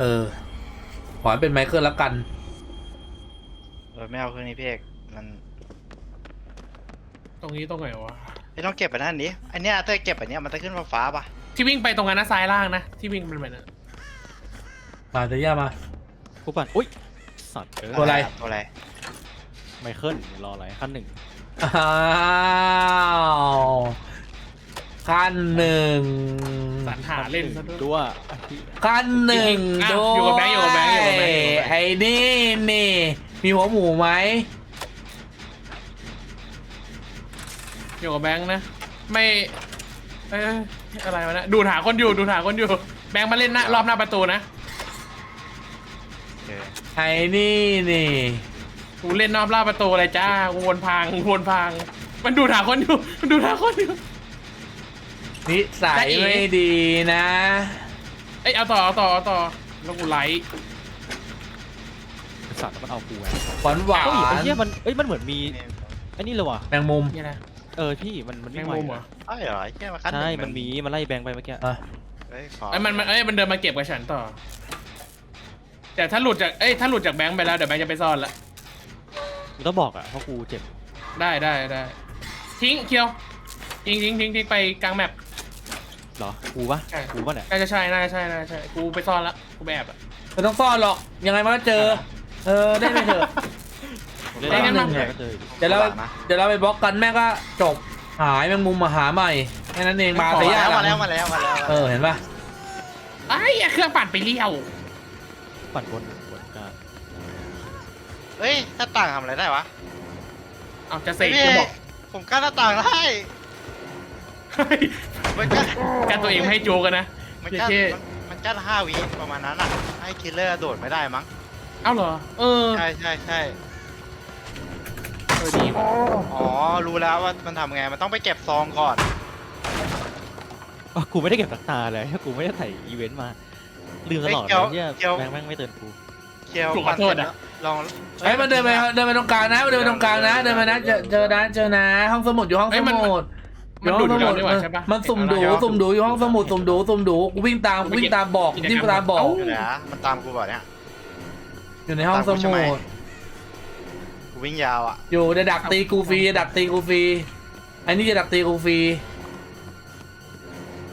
เออ ขอให้เป็นไมเคิลแล้วกัน เออไม่เอาเครื่องนี้พี่เอกมันตรงนี้ตรงไหนวะ ไม่ต้องเก็บอันนั้นนี้อันเนี้ยถ้าเก็บอันเนี้ยมันจะขึ้นฟ้าๆป่ะที่วิ่งไปตรงนั้นนะซ้ายล่างนะ ที่วิ่งเป็นแบบนั้นมาเตย่ามา กูปั่นอุ้ยสัตว์เออตัวอะไร ตัวอะไรไมเคิลรออะไรขั้นหนึ่งอ้าว ขั้นหนึ่งสรรหาเล่นซะด้วย ตัวขั้นหนึ่งอะด้อยู่กับแบงค์อยู่กับแบงค์อยู่กับแบงค์อยู่กับแบงค์ ไอ้นี่นี่ มีหัวหมูไหมอยู่กับแบงค์นะ ไม่ เอ้ยอะไรวะนะดูหาคนอยู่ดูหาคนอยู่ แบงค์มาเล่นหน้ารอบหน้าประตูนะโอเคไอ้นี่นี่ กูเล่นนอกหน้าประตูเลยจ้ากูวนพังกูวนพัง มันดูหาคนอยู่มันดูหาคนอยู่ นิสัยจ๊ะเอ๋ไม่ดีนะ เอ้ยเอาต่อเอาต่อเอาต่อแล้วกูไลค์สัตว์มันเอากูไงหวานหวาเฮ้ยไอ้นเหี้ยมันเอ้ยมันเหมือนมีนี่ไอ้นี่เลยว่ะแมงมุม เนี่ยนะเออพี่มันมันแมวิ่งงไวมุมเหรอใช่เหรอไอ้เหี้ยมาขั้นหใช่งมันมีมันไล่แบงค์ไปเมื่อกี้อะ เอ้ยขอเอ้ยมันมันเอ้ยมันเดินมาเก็บกับฉันต่อ แต่ถ้าหลุดจากเอ้ยถ้าหลุดจากแบงค์ไปแล้วเดี๋ยวแบงค์จะไปซ่อนละมึงต้องบอกอะเพราะกูเจ็บได้ได้ได้ทิ้งเคียวทิ้งทิ้งทิ้งทิ้งไปกลางแมป เหรอ กูปะใช่ กูปะเนี่ยน่าจะใช่น่าจะใช่น่าจะใช่กูไปซ่อนละกูไปแอบอะ ไม่ต้องซ่อนหรอก ยังไงมันก็เจอ เออ ได้ไปเถอะ เล่นได้งั้นหมานึ่งก็เจอเดี๋ยวเราหลังนะเดี๋ยวเราไปบล็อกกันแม่งก็จบ หายแมงมุมมาหาใหม่ แค่นั้นเอง มามาแต่ยากแล้วมาแล้วมาแล้วมาแล้วเออเห็นปะไอ้ยเครื่องปั่นไปเลี้ยวปั่นบนบนกลางเฮ้ยหน้าต่างทำอะไรได้วะเอาจะเสกพี่จะเอกบอกผมกั้นหน้าต่างได้เฮ้ย มันกั้นกันตัวเองไม่ให้โจกันนะมันกั้นเท่มันมันกั้นห้าวิประมาณนั้นอะ ให้คิลเลอร์โดดไม่ได้มั้งเอ้าเหรอ เออใช่ใช่ใช่เออดีว่ะอ๋อ รู้แล้วว่ามันทำไง มันต้องไปเก็บซองก่อนอ๋อกูไม่ได้เก็บตักตาเลยกูไม่ได้ถ่ายอีเวนต์มา ลืมตลอดเฮ้ยเลยเกียวเนี่ยเกียวแบงค์แม่งไม่เตือนกูเคียวปั่นเสร็จแล้วลองเฮ้ยมันเดินไปเดินไปตรงกลางนะมันเดินไปตรงกลางนะ เดินไปนะเจอเจอนะเจอนะ ห้องสมุดอยู่ห้องสมุด มันดูดอยู่แล้วนี่หว่าใช่ปะมันสุ่มดูสุ่มดูอยู่ห้องสมุดสุ่มดูสุ่มดูกูวิ่งตามกูวิ่งตามบอกวิ่งตามบอกอยู่ไหนอะมันตามกูบ่อยเนี่ยอยู่ในห้องสตามกูใช่มุไหมดกูวิ่งยาวอะอยู่จะดักตีกูฟรีจะดักตีกูฟรีอันนี้จะดักตีกูฟรี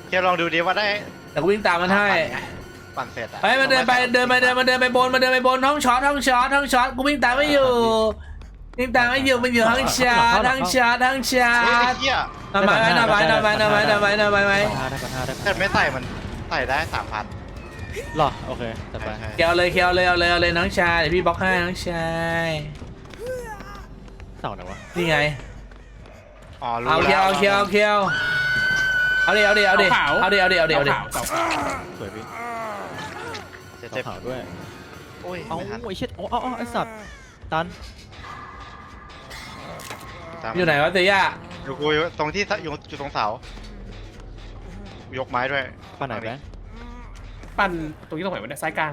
เคียวลองดูดิว่าได้แต่กูวิ่งตามมันให้ปั่นเสร็จอะเฮ้ยมันเดินไปเดินไปเดินมาเดินไปบนมาเดินไปบนห้องช็อตห้องช็อตห้องช็อตกูวิ่งตามไม่อยู่ วิ่งตามไม่อยู่มันอยู่ห้องช็อตห้องช็อตห้องช็อเฮ้ยไอ้ตเหี้ยทำไมทำไมทำไมทำไมทำไมทำไมทำไมปัญหาได้ปัญหาได้แต่ไม่ใส่มันใส่ได้สามพันหรอโอเคจัดไปใช่เคียวเลยเคียวเลยเอาเลยเอาเลยน้องชายเดี๋ยวพี่บล็อกให้น้องชายเต่าไหนวะนี่ไงอ๋อรู้เอาแล้เคียววเอาเคียวเอาเคียวเอาดิเอาดิเอาดิเอาดิเอาดิเอาดิเอาดิขาวขาวขาวสวยพี่เจ็บเต่าขาวด้วยโอ้ยเอาไม่ทันไอ้เช็ดโอ้เอาเอาไอ้สัตว์ตันตามอยู่ไหนวะเตย่าอยู่กูอยู่ตรงที่อยู่อยู่ตรงเสายกไม้ด้วยปันไหนแบงค์ปั่นตรงนี้ตรงไหนวะเนี่ยซ้ายกลาง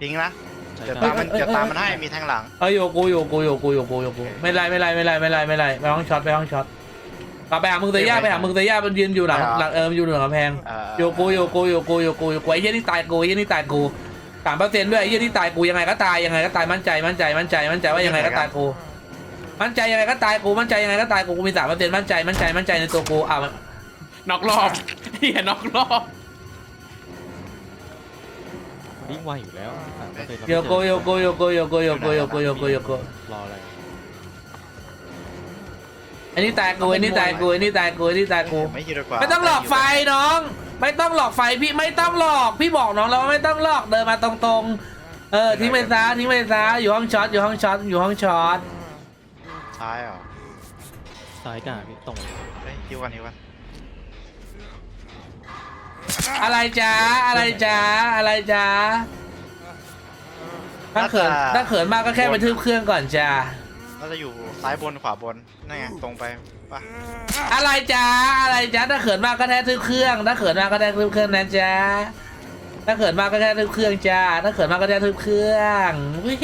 ทิ้งนะใช่เดี๋ยวคตารัมบมันเดี๋ยวตามมันให้มีแทงหลังเอ้ยโยกูโยกูโยกูโยกูโยกูไม่ไรไม่ไรไม่ไรไม่ไรไม่ไรไปห้องช็อตไปห้องช็อตกลับไปหามึงเตย่าไปหามึงเตย่ามันยืนอยู่หลังหลังเออมันอยู่หลังกำแพงเอ่อโยกูโยกูโยกูโยกูโยกูไอ้เหี้ยนี่ตายกูไอ้เหี้ยนี่ตายกูสามเปอร์เซ็นต์ด้วยไอ้เหี้ยนี่ตายกูยังไงก็ตายยังไงก็ตายมั่นใจมั่นใจมั่นใจมั่นใจว่ายังไงก็ตายกู มั่นใจยังไงก็ตายกูมั่นใจยังไงก็ตายกูกูมีสามเปอร์เซ็นต์มั่นใจมั่นใจมั่นใจในตัวกูอะมันนอกรอบเฮียนอกรอบวิ่งไวอยู่แล้วสามเปอร์เซ็นต์โยโกโยโกโยโกโยโกโยโกโยโกโยโกโยโกรออะไรอันนี้ตายกูอันนี้ตายกูอันนี้ตายกูอันนี้ตายกูไม่คิดดีกว่าไม่ต้องหลอกไฟน้อง ไม่ต้องหลอกไฟพี่ไม่ต้องหลอกพี่บอกน้องแล้วว่าไม่ต้องหลอกเดินมาตรงๆ เออทิ้งไปซะทิ้งไปซะอยู่ห้องช็อตอยู่ห้องช็อตอยู่ห้องช็อต ซ้ายเหรอซ้ายกลางพี่ตรงเฮ้ยฮิวกันฮิวกันอะไรจ้าอะไรจ้าอะไรจ้าถ้าเขินถ้าเขินมากก็แค่ไปทึบเครื่องก่อนจ้าน่าจะอยู่ซ้ายบนขวาบนนั่นไงตรงไปป่ะอะไรจ้าอะไรจ้าถ้าเขินมากก็แค่ทึบเครื่อง ถ้าเขินมากก็แค่ทึบเครื่องนะจ้าถ้าเขินมากก็แค่ทึบเครื่องจ้าถ้าเขินมากก็แค่ทึบเครื่องวิ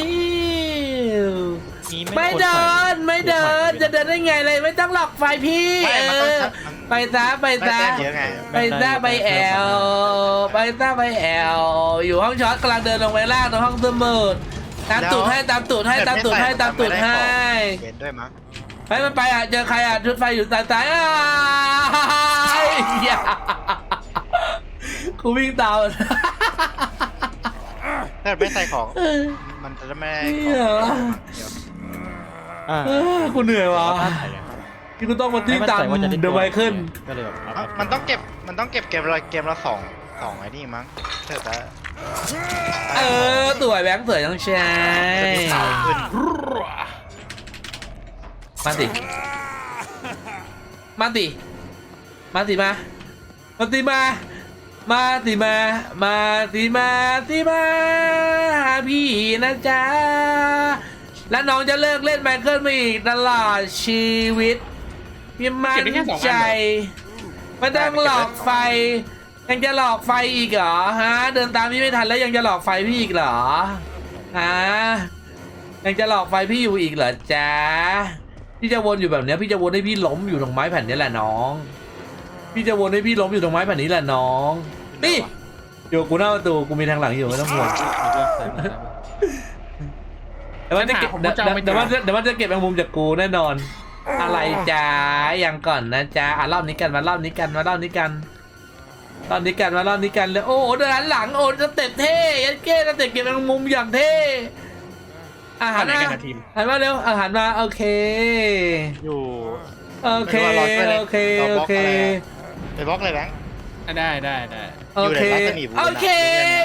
วนี้ไม่ควรเดิใส่นไม่เดินจะเดินได้ไงเลยไม่ต้องหลอกไฟพี่ไม่เอมันต้องอชัดมัน ไปซะไปได้ซะแต้มเยอะไง ไปซะไปแอลไปซะไปแอลอยู่ห้องช็อตกำลังเดินลงไปล่างตรงห้องสมุดตามตูดให้ตามตูดให้ตามตูดให้ตามตูดให้ เห็นด้วยมั้งไปมันไปอะเจอใครอะชุดไฟอยู่ตายตายอ้ายอย่ากูวิ่งตามถ้าไม่ใส่ของ มันจะไม่ได้เหี้ยของเดี๋ยว อ่าเออกูเหนื่อยว่ะเอาผ้าไทยอะที่กูต้องมาที่ไม่ตามมั่นใจว่าจะได้เดอะไมเคิลก็เลยแบบเอาเอ้าเอามันต้องเก็บ มันต้องเก็บเกมละเกมละสองสองไอ้นี่มั้งเสร็จแล้วเออสวยแบงค์สวยต้องใช้จะมีเสาขึ้นมาสิมาสิมาสิมา มาสิมา มาสิมา มาสิมาสิมาหาพี่นะจ๊ะ แล้วน้องจะเลิกเล่นไมเคิลไม่อีกตลอดชีวิตพี่มั่นใจไม่ต้องหลอกไฟ ยังจะหลอกไฟอีกเหรอฮะ เดินตามพี่ไม่ทันแล้วยังจะหลอกไฟพี่อีกเหรอฮะยังจะหลอกไฟพี่อยู่อีกเหรอจ๊ะพี่จะวนอยู่แบบเนี้ยพี่จะวนให้พี่ล้มอยู่ตรงไม้แผ่นนี้แหละน้อง พี่จะวนให้พี่ล้มอยู่ตรงไม้แผ่นนี้แหละน้องนี่อยู่กูหน้าประตูกูมีทางหลังอยู่ไม่ต้องห่วง มีเรื่องใส่มา แล้วแต่ว่าจะเก็บผมเดี๋ยวจะเอาไปเดี๋ยวว่าจ่ายเดี๋ยวว่าจะเก็บแมงมุมจากกูแน่นอน อะไรจ้ายังก่อนนะจ้าอะรอบนี้กันมารอบนี้กันมารอบนี้กันรอบนี้กันมารอบนี้กันเลยโอ้โหเดินหันหลังโอ้สเต็ปเท่ยันเก้สเต็ปเก็บแมงมุมอย่างเท่อาหารไหนมากันนะทีมหันมาเร็วอาหารมาโอเค อยู่โอเคไม่รู้ว่ารอช่วยเลยโอเครอบล็โออกเคอะไรไปบล็อกเลยแบงค์อะได้ได้ได้โอเคอยู่ในรัศมีบูรณะโอเค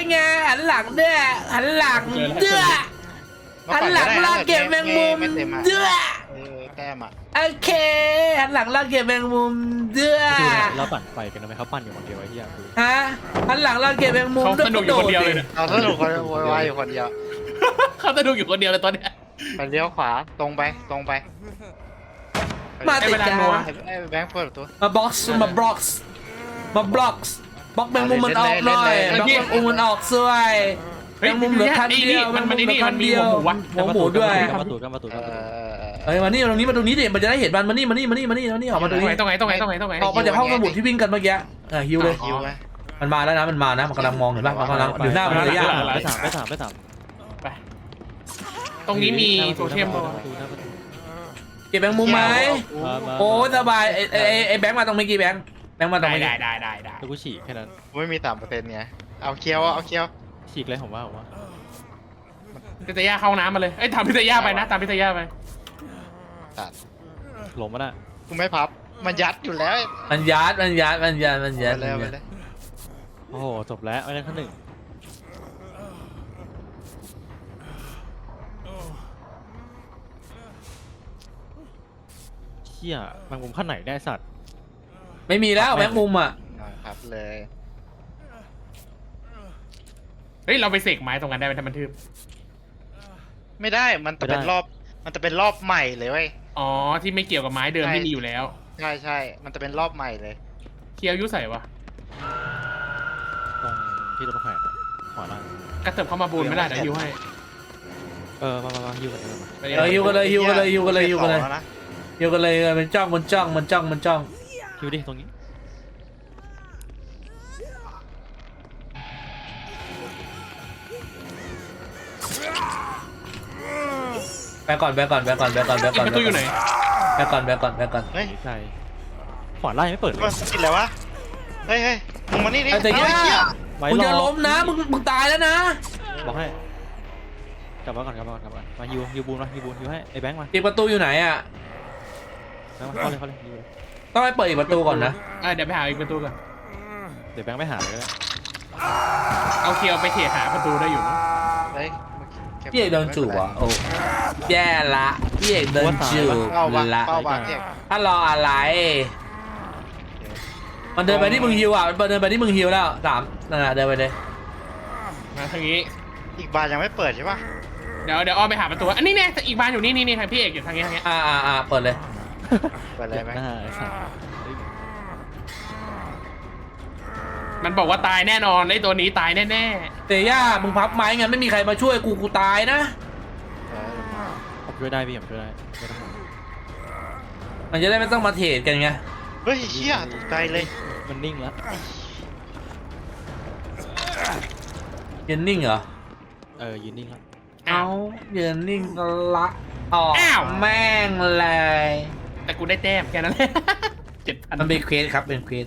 ไงหันหลังเด้อหันหลังเด้อ หันหลังลากเก็บแมงมุมไเต็อะเด้อเออแต้มอะโอเคหันหลังลากเก็บแมงมุมเด้อดูนะเราปั่นไฟกันทำไมเขาปั่นอยู่คนเดียวไอ้เหี้ยคือฮะหันหลังลากเก็บแมงมุมเขาสนุกอยู่คนเดียวเลยด้นะเราสนุกคนโวยวายอยู่คนเดียวเขาสนุกอยู่คนเดียวเลยตอนเนี้ยไปเลี้ยวขวาตรงไปตรงไปมาให้ติดเวลาจ้านัวไอ้ไอ้แบงค์เปิดประตูมาบ็อกซ์มาบล็อกซ์มาบล็อกซ์บล็อกแมงมุมมันออกหน่อยเล่นบล็อกๆแมงมุมมันออกสวยแม เฮ้ยงมุมเหลือคันไอ้เดีนี่ยวมันมันไอ้นี่แงมันมีเดียวหัวหมูวะ หัวหมูด้วยกันประตูกันประตูเอกันประตูอเอ้ยมานี่ตรงนี้มาตรงนี้ดิมันจะได้เห็นมันมานี่มานี่มานี่มานี่มานี่ออกมาตตรรงงไหนี้นตรงไหนตรงไหนตรงไหนตรงไหนออกมาจากห้องสมุดที่วิ่งกันเมื่อกี้อะฮิวเลยคิวไหมมันมาแล้วนะมันมานะมันกำลังมองเห็นป่ะมันกำลังอยู่หน้ามันเลยยากไปสามไปสามไปสามไปตรงนี้มีโทเทมหด้น้าวยประตูหน้าประตูเก็บแบงค์มุมไหมมามาโอ้ยสบายไอ้ไอ้ไอ้ไอ้แบงค์มาตรงเมื่อกี้แบงค์แบงค์มาตรงได้เมื่อได้กี้ได้ได้ได้แล้วกูฉีกแค่นั้นไม่มีสามเปอร์เซ็นต์ไงเอาเคียวเอาเคียว ฉีกเลยผมว่าผมว่าพิตยาเข้าน้ำมาเลย เอ้ยตามพิตยาไปนะ ตามพิตยาไป ตัดหลงมันอะกูไม่พับ มันยัดอยู่แล้วมันยัดมันยัดมันยัดมันไปยัดเลยมันไปยัดเลยโอ้โหจบแล้วไม่ได้ขั้นหนึ่งเชี่ยแมงมุมขั้นไหนได้สัตว์ ไม่มีแล้วแบงค์มุมอะอ่าพับเลย เฮ้ยเราไปเสกไม้ตรงนั้นได้ไหมถ้ามันทืบไม่ได้มันจะเป็นรอบ มันจะเป็นรอบใหม่เลยเว้ย อ๋อที่ไม่เกี่ยวกับไม้เดิมใช่ ที่มีอยู่แล้วใช่ใช่มันจะเป็นรอบใหม่เลย เคียวยุใส่วะตรงที่รถแขวนอะขวาล่างกระเถิบเข้ามาบูนไม่ได้เดี๋ยวยูให้เออมามามาฮิวกันเลยมาไปเออฮิวกันเลยฮิวกันเลยฮิวกันเลยฮิวกันเลยสองแวนะฮิวกันเลยมันจ้องมันจ้องมันจ้องมันจ้องฮิวดิตรงนี้ ไปก่อนไปก่อนไปก่อนไปก่อนไปอีก่อกนประตูอยู่ไหนไปก่อนไปก่อนไปก่อนเฮ้ยหนีใจขวาล่างยังไม่เปิดเลยมันติดแล้ววะ เฮ้ยเฮ้ยมึงมานี่ดิไอ้แต่เอาไอ้เหี้ยย่าไว้มึงรจะอล้มนะมึงมึงตายแล้วนะบอกให้กลับมาก่อนกลับมาก่อนกลับมามาฮิวฮิวบูนมาฮิวบูนฮิวให้ไอ้แบงค์มาอีกประตูอยู่ไหนอะแบงค์มาเข้าเลยเข้าเลยฮิวเลยต้องไปเปิดอีกประตูก่อนนะเอะเดี๋ยวไปหาอีกประตูก่อน เดี๋ยวแบงค์ไปหาเลยก็ได้เอาเคียวไปเขี่ยหาประตูได้อยู่มั้งเฮ้ย พี่เอกโดนจูบอะโอ้แย่ละพี่เอกโดนจูบเป้าบางละเป้าบางเอกถ้ารออะไร มันเดินไปที่มึงฮิวอะมันเดินไปที่มึงฮิวแล้วสามนั่นแหละเดินไปเลยมาทางนี้ อีกบานยังไม่เปิดใช่ปะเดี๋ยวเดี๋ยวอ้อมไปหาประตูอันนี้เนี่ยอีกบานอยู่นี่นี่นี่ทางพี่เอกอยู่ทางนี้ทางนี้อ่าอ่าอ่าเปิดเลยเปิดเลยไหม มันบอกว่าตายแน่นอนไอ้ตัวนี้ตายแน่เตย่ามึงพับไม้งั้นไม่มีใครมาช่วยกูกูตายนะเออเอาช่วยได้พี่ผมช่วยได้ไม่ต้องห่วงมันจะได้ไม่ต้องมาเทรดกันไงเฮ้ยเชี่ยตกใจเลยมันนิ่งแล้วยืนนิ่งเหรอเออยืนนิ่งแล้วเอายืนนิ่งก็ละออกอ้าว แม่งเลยแต่กูได้แต้มแค่นั้นแหละ เจ็ดพันมันเป็นเควสครับเป็นเควส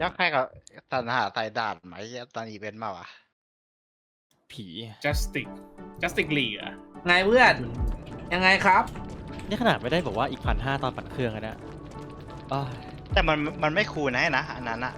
ยักษ์ใครกับตันหาไต่ด่านไหมเหี้ยตอนอีเวนต์มาวะผีจัสติกจัสติกลีอะไงเพื่อน ยังไงครับ นี่ขนาดไม่ได้บอกว่าอีกพันห้าตอนปั่นเครื่องอะเนะอ้าวแต่มันมันไม่คูลนะนะอันนั้นอะ